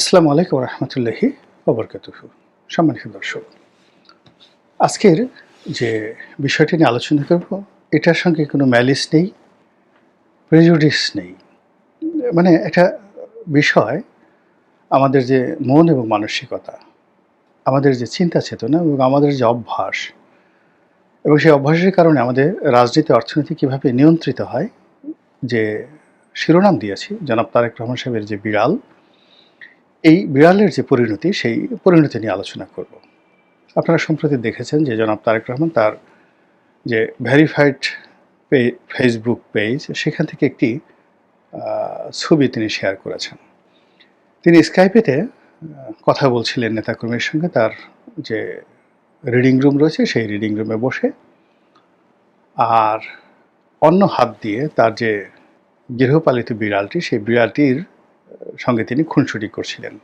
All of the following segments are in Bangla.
আসসালামু আলাইকুম রহমতুল্লাহি অবরকাতুহু সম্মানিত দর্শক, আজকের যে বিষয়টি নিয়ে আলোচনা করব, এটার সঙ্গে কোনো ম্যালিস নেই প্রেজুডিস নেই। মানে একটা বিষয়, আমাদের যে মন এবং মানসিকতা, আমাদের যে চিন্তা চেতনা এবং আমাদের যে অভ্যাস, এবং সেই অভ্যাসের কারণে আমাদের রাজনীতি, অর্থনীতি কীভাবে নিয়ন্ত্রিত হয়, যে শিরোনাম দিয়েছি, জনাব তারেক রহমান সাহেবের যে বিড়াল এই বিড়ালের যে পরিণতি, সেই পরিণতি নিয়ে আলোচনা করব। আপনারা সম্প্রতি দেখেছেন যে জনাব তারেক রহমান তার যে ভেরিফাইড ফেসবুক পেজ, সেখান থেকে একটি ছবি তিনি শেয়ার করেছেন। তিনি স্কাইপেতে কথা বলছিলেন নেতাকর্মীর সঙ্গে, তার যে রিডিং রুম রয়েছে, সেই রিডিং রুমে বসে, আর অন্য হাত দিয়ে তার যে গৃহপালিত বিড়ালটি, সেই বিড়ালটির সঙ্গে তিনি খুনসুটি করছিলেন।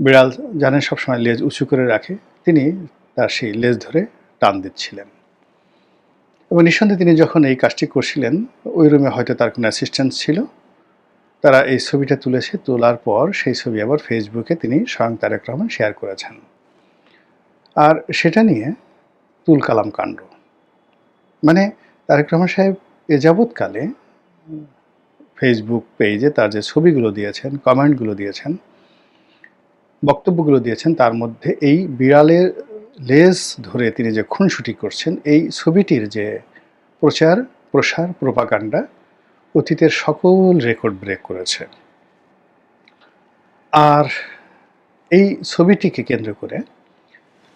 বিড়াল জানেন সবসময় লেজ উঁচু করে রাখে, তিনি তার সেই লেজ ধরে টান দিচ্ছিলেন। এবং নিঃসন্দেহে তিনি যখন এই কাজটি করছিলেন, ওই রুমে হয়তো তার কোনো অ্যাসিস্ট্যান্ট ছিল। তারা এই ছবিটা তুলেছে, তোলার পর সেই ছবি আবার ফেসবুকে তিনি স্বয়ং তারেক রহমান শেয়ার করেছেন। আর সেটা নিয়ে তুল কালাম কাণ্ড। মানে তারেক রহমান সাহেব এ যাবৎকালে ফেসবুক পেজে তার যে ছবিগুলো দিয়েছেন কমেন্টগুলো দিয়েছেন, বক্তব্যগুলো দিয়েছেন, তার মধ্যে এই বিড়ালের লেজ ধরে তিনি যে খুনসুটি করছেন, এই ছবিটির যে প্রচার, প্রসার প্রপাগান্ডা অতীতের সকল রেকর্ড ব্রেক করেছে। আর এই ছবিটিকে কেন্দ্র করে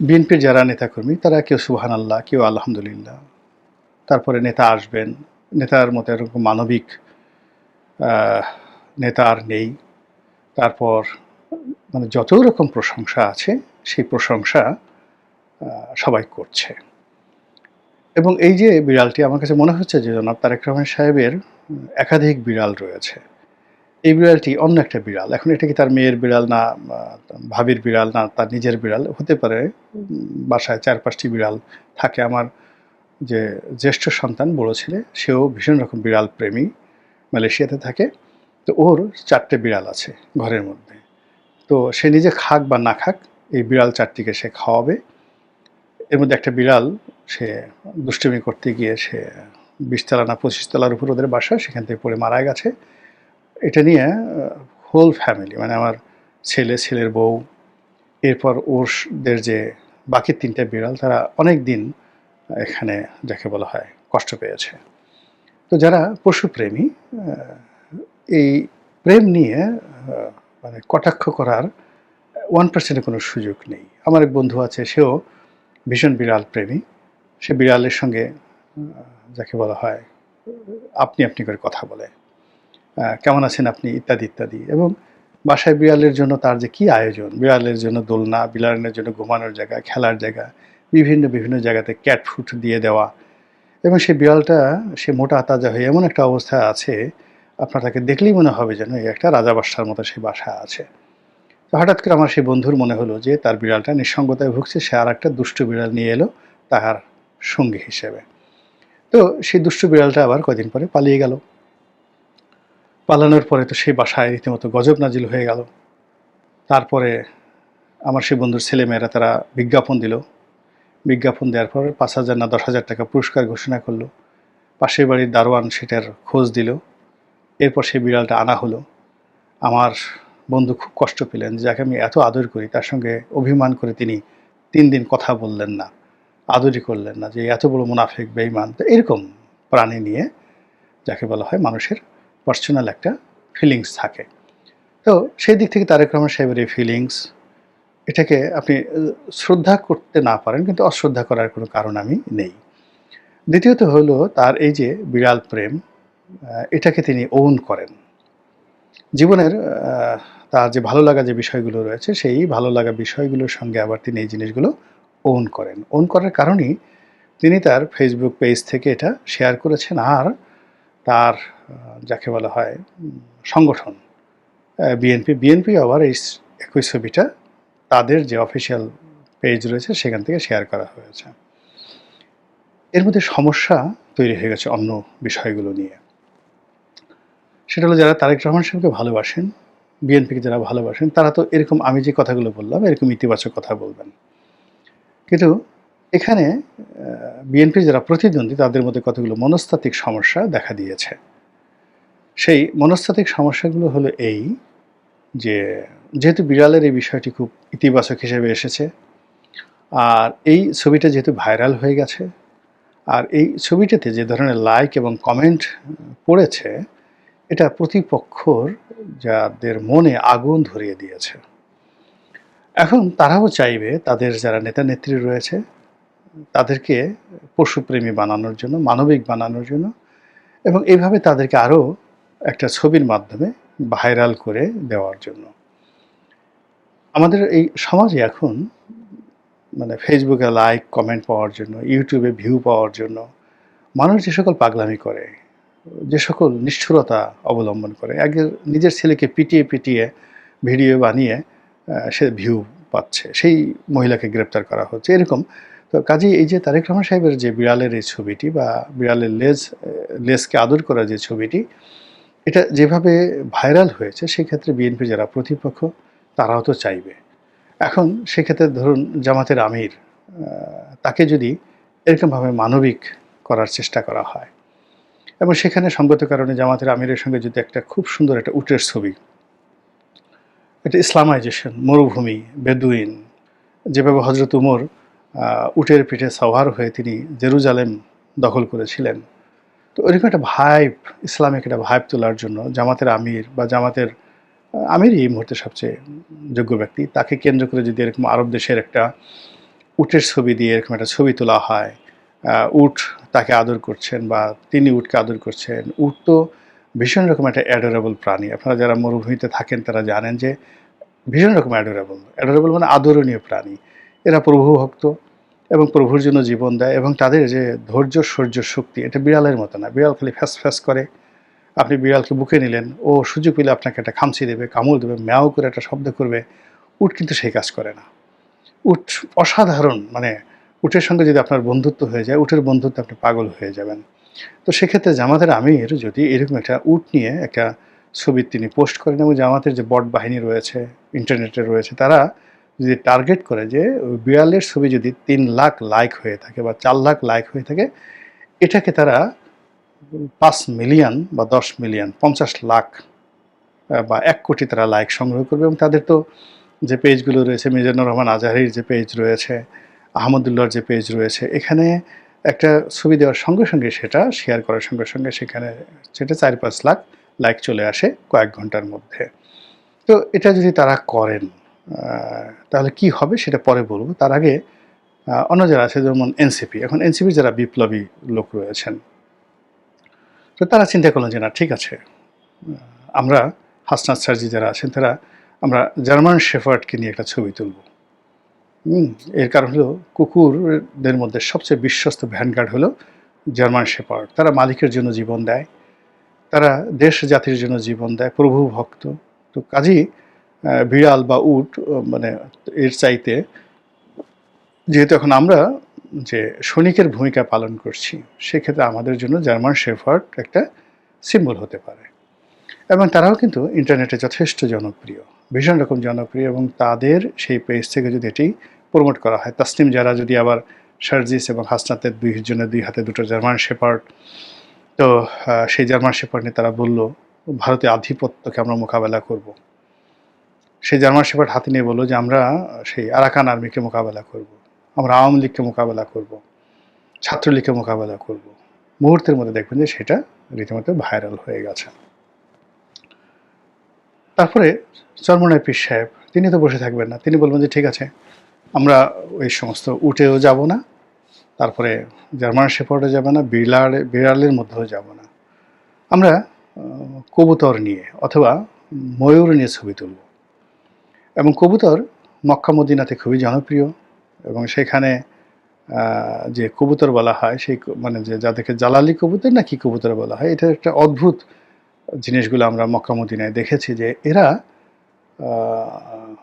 বিএনপির যারা নেতাকর্মী, তারা কেউ সুহান আল্লাহ কেউ আলহামদুলিল্লাহ, তারপরে নেতা আসবেন, নেতার মতো এরকম মানবিক নেতা আর নেই। তারপর মানে যত রকম প্রশংসা আছে, সেই প্রশংসা সবাই করছে। এবং এই যে বিড়ালটি, আমার কাছে মনে হচ্ছে যে জনাব তারেক রহমান সাহেবের একাধিক বিড়াল রয়েছে। এই বিড়ালটি অন্য একটা বিড়াল। এখন এটা কি তার মেয়ের বিড়াল না ভাবির বিড়াল না, তার নিজের বিড়াল? হতে পারে বাসায় চার পাঁচটি বিড়াল থাকে। আমার যে জ্যেষ্ঠ সন্তান, বড় ছেলে, সেও ভীষণ রকম বিড়াল প্রেমী। মালয়েশিয়াতে থাকে, তো ওর চারটে বিড়াল আছে ঘরের মধ্যে। তো সে নিজে খাক বা না খাক, এই বিড়াল চারটিকে সে খাওয়াবে। এর মধ্যে একটা বিড়াল সে দুষ্টুমি করতে গিয়ে সে বিশতলা না পঁচিশতলার উপর ওদের বাসা, সেখান থেকে পড়ে মারা গেছে। এটা নিয়ে হোল ফ্যামিলি মানে আমার ছেলে, ছেলের বউ, এরপর ওরদের যে বাকি তিনটে বিড়াল, তারা অনেক দিন এখানে, যাকে বলা হয়, কষ্ট পেয়েছে। তো যারা পশুপ্রেমী এই প্রেম নিয়ে মানে কটাক্ষ করার ওয়ান পার্সেন্টের কোনো সুযোগ নেই। আমার এক বন্ধু আছে, সেও ভীষণ বিড়াল প্রেমী। সে বিড়ালের সঙ্গে যাকে বলা হয়, আপনি আপনি করে কথা বলে কেমন আছেন আপনি, ইত্যাদি ইত্যাদি। এবং বাসায় বিড়ালের জন্য তার যে কি আয়োজন, বিড়ালের জন্য দোলনা, বিড়ালের জন্য ঘুমানোর জায়গা, খেলার জায়গা, বিভিন্ন বিভিন্ন জায়গাতে ক্যাট ফুড দিয়ে দেওয়া এবং সেই বিড়ালটা, সে মোটা তাজা হয়ে এমন একটা অবস্থায় আছে, আপনার তাকে দেখলেই মনে হবে যেন এই একটা রাজা বাসার মতো সে বাসা আছে। তো হঠাৎ করে আমার সেই বন্ধুর মনে হলো যে তার বিড়ালটা নিঃসঙ্গতায় ভুগছে, সে আর একটা দুষ্ট বিড়াল নিয়ে এলো তাহার সঙ্গী হিসেবে। তো সেই দুষ্ট বিড়ালটা আবার কদিন পরে পালিয়ে গেল। পালানোর পরে তো সেই বাসায় রীতিমতো গজব নাজিল হয়ে গেল। তারপরে আমার সেই বন্ধুর ছেলেমেয়েরা তারা বিজ্ঞাপন দিল। বিজ্ঞাপন দেওয়ার পর পাঁচ হাজার না দশ হাজার টাকা পুরস্কার ঘোষণা করল। পাশের বাড়ির দারোয়ান সেটার খোঁজ দিল। এরপর সেই বিড়ালটা আনা হলো। আমার বন্ধু খুব কষ্ট পেলেন, যাকে আমি এত আদর করি, তার সঙ্গে অভিমান করে তিনি তিন দিন কথা বললেন না, আদরই করলেন না, যে এত বড় মুনাফেক বেইমান তো এরকম প্রাণী নিয়ে, যাকে বলা হয় মানুষের পার্সোনাল একটা ফিলিংস থাকে। তো সেই দিক থেকে তারেক রহমান সাহেবের এই ফিলিংস এটাকে আপনি শ্রদ্ধা করতে না পারেন, কিন্তু অশ্রদ্ধা করার কোনো কারণ আমি নেই। দ্বিতীয়ত হলো তার এই যে বিড়াল প্রেম এটাকে তিনি ওন করেন। জীবনের তার যে ভালো লাগা যে বিষয়গুলো রয়েছে, সেই ভালো লাগা বিষয়গুলোর সঙ্গে আবার তিনি এই জিনিসগুলো ওন করেন। ওন করার কারণেই তিনি তার ফেসবুক পেজ থেকে এটা শেয়ার করেছেন আর তার যাকে বলা হয় সংগঠন বিএনপি বিএনপি আবার এই একই ছবিটা তাদের যে অফিসিয়াল পেজ রয়েছে সেখান থেকে শেয়ার করা হয়েছে। এর মধ্যে সমস্যা তৈরি হয়ে গেছে অন্য বিষয়গুলো নিয়ে। সেটা হলো যারা তারেক রহমান সাহেবকে ভালোবাসেন, বিএনপিকে যারা ভালোবাসেন, তারা তো এরকম আমি যে কথাগুলো বললাম, এরকম ইতিবাচক কথা বলবেন। কিন্তু এখানে বিএনপি যারা প্রতিদ্বন্দ্বী, তাদের মধ্যে কতগুলো মনস্তাত্ত্বিক সমস্যা দেখা দিয়েছে। সেই মনস্তাত্ত্বিক সমস্যাগুলো হলো এই যে যেহেতু বিড়ালের এই বিষয়টি খুব ইতিবাচক হিসেবে এসেছে, আর এই ছবিটা যেহেতু ভাইরাল হয়ে গেছে, আর এই ছবিটাতে যে ধরনের লাইক এবং কমেন্ট পড়েছে, এটা প্রতিপক্ষর যাদের মনে আগুন ধরিয়ে দিয়েছে। এখন তারাও চাইবে তাদের যারা নেতা নেত্রী রয়েছে, তাদেরকে পশুপ্রেমী বানানোর জন্য, মানবিক বানানোর জন্য, এবং এইভাবে তাদেরকে আরও একটা ছবির মাধ্যমে ভাইরাল করে দেওয়ার জন্য। আমাদের এই সমাজে এখন মানে ফেসবুকে লাইক কমেন্ট পাওয়ার জন্য ইউটিউবে ভিউ পাওয়ার জন্য, মানুষ যে সকল পাগলামি করে, যে সকল নিষ্ঠুরতা অবলম্বন করে, আগে নিজের ছেলেকে পিটিয়ে পিটিয়ে ভিডিও বানিয়ে সে ভিউ পাচ্ছে, সেই মহিলাকে গ্রেপ্তার করা হচ্ছে, এরকম। তো কাজেই এই যে তারেক রহমান সাহেবের যে বিড়ালের এই ছবিটি বা বিড়ালের লেজ, লেজকে আদর করা যে ছবিটি, এটা যেভাবে ভাইরাল হয়েছে, সেক্ষেত্রে বিএনপি যারা প্রতিপক্ষ তারাও তো চাইবে। এখন সেক্ষেত্রে ধরুন জামাতের আমির তাকে যদি এরকমভাবে মানবিক করার চেষ্টা করা হয় এবং সেখানে সঙ্গত কারণে জামাতের আমিরের সঙ্গে যদি একটা খুব সুন্দর একটা উটের ছবি এটা ইসলামাইজেশন, মরুভূমি, বেদুইন, যেভাবে হজরত উমর উটের পিঠে সাওয়ার হয়ে তিনি জেরুজালেম দখল করেছিলেন, তো ওইরকম একটা ভাইব, ইসলামিক একটা ভাইব তোলার জন্য জামাতের আমির বা জামাতের আমির এই মুহূর্তে সবচেয়ে যোগ্য ব্যক্তি। তাকে কেন্দ্র করে যদি এরকম আরব দেশের একটা উটের ছবি দিয়ে এরকম একটা ছবি তোলা হয় উট তাকে আদর করছেন বা তিনি উটকে আদর করছেন, উট তো ভীষণ রকম একটা অ্যাডোরেবল প্রাণী। আপনারা যারা মরুভূমিতে থাকেন তারা জানেন যে ভীষণ রকম অ্যাডোরেবল অ্যাডোরেবল মানে আদরণীয় প্রাণী। এরা প্রভু ভক্ত এবং প্রভুর জন্য জীবন দেয় এবং তাদের যে ধৈর্য, সৌর্য, শক্তি এটা বিড়ালের মতো না। বিড়াল খালি ফ্যাস ফ্যাস করে। আপনি বিড়ালকে বুকে নিলেন, ও সুযোগ পেলে আপনাকে একটা খামচি দেবে কামড় দেবে, ম্যাও করে একটা শব্দ করবে। উট কিন্তু সেই কাজ করে না। উট অসাধারণ মানে উটের সঙ্গে যদি আপনার বন্ধুত্ব হয়ে যায়, উটের বন্ধুত্ব আপনি পাগল হয়ে যাবেন। তো সেক্ষেত্রে জামাতের আমির যদি এরকম একটা উট নিয়ে একটা ছবি তিনি পোস্ট করেন এবং জামাতের যে বট বাহিনী রয়েছে, ইন্টারনেটে রয়েছে, তারা যদি টার্গেট করে যে বিড়ালের ছবি যদি তিন লাখ লাইক হয়ে থাকে বা চার লাখ লাইক হয়ে থাকে, এটাকে তারা পাঁচ মিলিয়ন বা দশ মিলিয়ন, পঞ্চাশ লাখ বা এক কোটি তারা লাইক সংগ্রহ করবে এবং তাদের তো যে পেজগুলো রয়েছে, মিজানুর রহমান আজাহির যে পেজ রয়েছে, আহমদুল্লাহর যে পেজ রয়েছে, এখানে একটা ছবি দেওয়ার সঙ্গে সঙ্গে সেটা শেয়ার করার সঙ্গে সঙ্গে সেখানে সেটা চার পাঁচ লাখ লাইক চলে আসে কয়েক ঘণ্টার মধ্যে। তো এটা যদি তারা করেন তাহলে কি হবে সেটা পরে বলব। তার আগে অন্য যারা আছে, যেমন এনসিপি এখন এনসিপি যারা বিপ্লবী লোক রয়েছেন তো তারা চিন্তা করলেন যে না, ঠিক আছে। আমরা হাসনাত সার্জি যারা আছেন, তারা, আমরা জার্মান শেফার্ডকে নিয়ে একটা ছবি তুলব। এর কারণ হলো কুকুরদের মধ্যে সবচেয়ে বিশ্বস্ত ভ্যানগার্ড হলো জার্মান শেফার্ড। তারা মালিকের জন্য জীবন দেয়, তারা দেশ জাতির জন্য জীবন দেয়, প্রভু ভক্ত। তো কাজেই বিড়াল বা উট মানে এর চাইতে, যেহেতু এখন আমরা যে সৈনিকের ভূমিকা পালন করছি, সেক্ষেত্রে আমাদের জন্য জার্মান শেফার্ড একটা সিম্বল হতে পারে এবং তারাও কিন্তু ইন্টারনেটে যথেষ্ট জনপ্রিয়, ভীষণ রকম জনপ্রিয় এবং তাদের সেই পেজ থেকে যদি এটি প্রমোট করা হয়, তাসনিম যারা যদি আবার সার্জিস এবং হাসনাতের দুই জনের দুই হাতে দুটো জার্মান শেপার্ড তো সেই জার্মান শেপার্ড নিয়ে তারা বলল ভারতীয় আধিপত্যকে আমরা মোকাবেলা করব। সেই জার্মান শেপার্ড হাতে নিয়ে বলল যে, আমরা সেই আরাকান আর্মিকে মোকাবেলা করব। আমরা আওয়ামী লীগকে মোকাবেলা করব। ছাত্রলীগকে মোকাবেলা করব। মুহূর্তের মধ্যে দেখবেন যে সেটা রীতিমতো ভাইরাল হয়ে গেছে তারপরে চরমনায় পীর সাহেব, তিনি তো বসে থাকবেন না তিনি বলবেন যে ঠিক আছে, আমরা ওই সমস্ত উঠেও যাব না, তারপরে জার্মান শেফার্ডে যাব না, বিড়াল, বিড়ালের মধ্যেও যাব না আমরা কবুতর নিয়ে অথবা ময়ূর নিয়ে ছবি তুলব এবং কবুতর মক্কা মদিনাতে খুবই জনপ্রিয় এবং সেখানে যে কবুতর বলা হয়, সেই মানে যে যাদেরকে জালালি কবুতর না কি কবুতর বলা হয়, এটা একটা অদ্ভুত জিনিসগুলো আমরা মক্কা মদিনায় দেখেছি যে এরা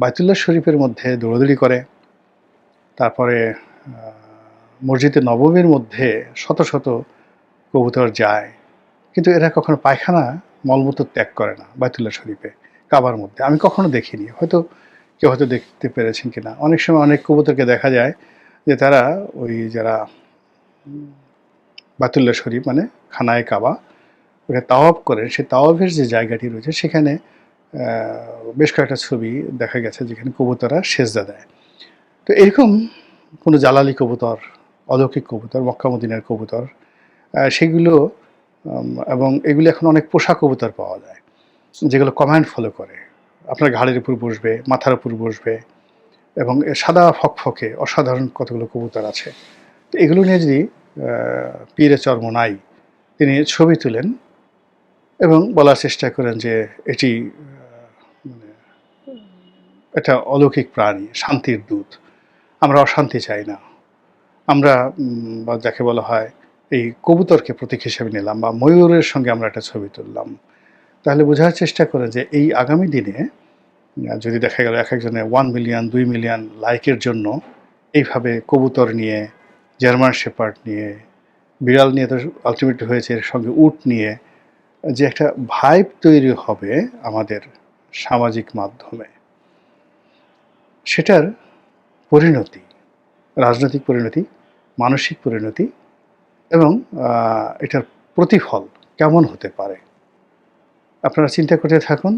বাইতুল্লাহ শরীফের মধ্যে দৌড়দৌড়ি করে, তারপরে মসজিদে নবমীর মধ্যে শত শত কবুতর যায়, কিন্তু এরা কখনো পায়খানা, মলমূত্র ত্যাগ করে না বাইতুল্লাহ শরীফে, কাবার মধ্যে। আমি কখনো দেখিনি, হয়তো কেউ হয়তো দেখতে পেরেছেন কিনা। অনেক সময় অনেক কবুতরকে দেখা যায় যে তারা ওই যারা বাতুল্লা শরীফ মানে খানায় কাবা ওটা তাওয়াব করেন। সেই তাওয়াবের যে জায়গাটি রয়েছে সেখানে বেশ কয়েকটা ছবি দেখা গেছে যেখানে কবুতররা সেজদা দেয়। তো এরকম কোনো জালালি কবুতর, অলৌকিক কবুতর মক্কামুদ্দিনের কবুতর সেগুলো এবং এগুলো এখন অনেক পোষা কবুতর পাওয়া যায়, যেগুলো কমান্ড ফলো করে। আপনার ঘাড়ের উপর বসবে, মাথার উপর বসবে এবং সাদা ফকফকে অসাধারণ কতগুলো কবুতর আছে। তো এগুলো নিয়ে যদি পীরে চর্ম নাই তিনি ছবি তুলেন এবং বলার চেষ্টা করেন যে এটি মানে এটা অলৌকিক প্রাণী, শান্তির দূত। আমরা অশান্তি চাই না। আমরা যাকে বলা হয়, এই কবুতরকে প্রতীক হিসেবে নিলাম বা ময়ূরের সঙ্গে আমরা একটা ছবি তুললাম। তাহলে বোঝার চেষ্টা করে যে এই আগামী দিনে যদি দেখা গেল এক একজনে ওয়ান মিলিয়ন দুই মিলিয়ন লাইকের জন্য এইভাবে কবুতর নিয়ে জার্মান শেপার্ড নিয়ে, বিড়াল নিয়ে তো আলটিমেটলি হয়েছে, এর সঙ্গে উট নিয়ে, যে একটা ভাইব তৈরি হবে আমাদের সামাজিক মাধ্যমে, সেটার পরিণতি, রাজনৈতিক পরিণতি, মানসিক পরিণতি এবং এটার প্রতিফল কেমন হতে পারে? আপনারা চিন্তা করতে থাকুন,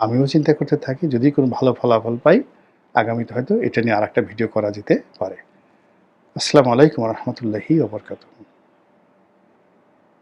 আমিও চিন্তা করতে থাকি, যদি কোনো ভালো ফলাফল পাই, আগামীতে হয়তো এটা নিয়ে আর একটা ভিডিও করা যেতে পারে। আসসালামু আলাইকুম রহমতুল্লাহি ওবরকাতুহ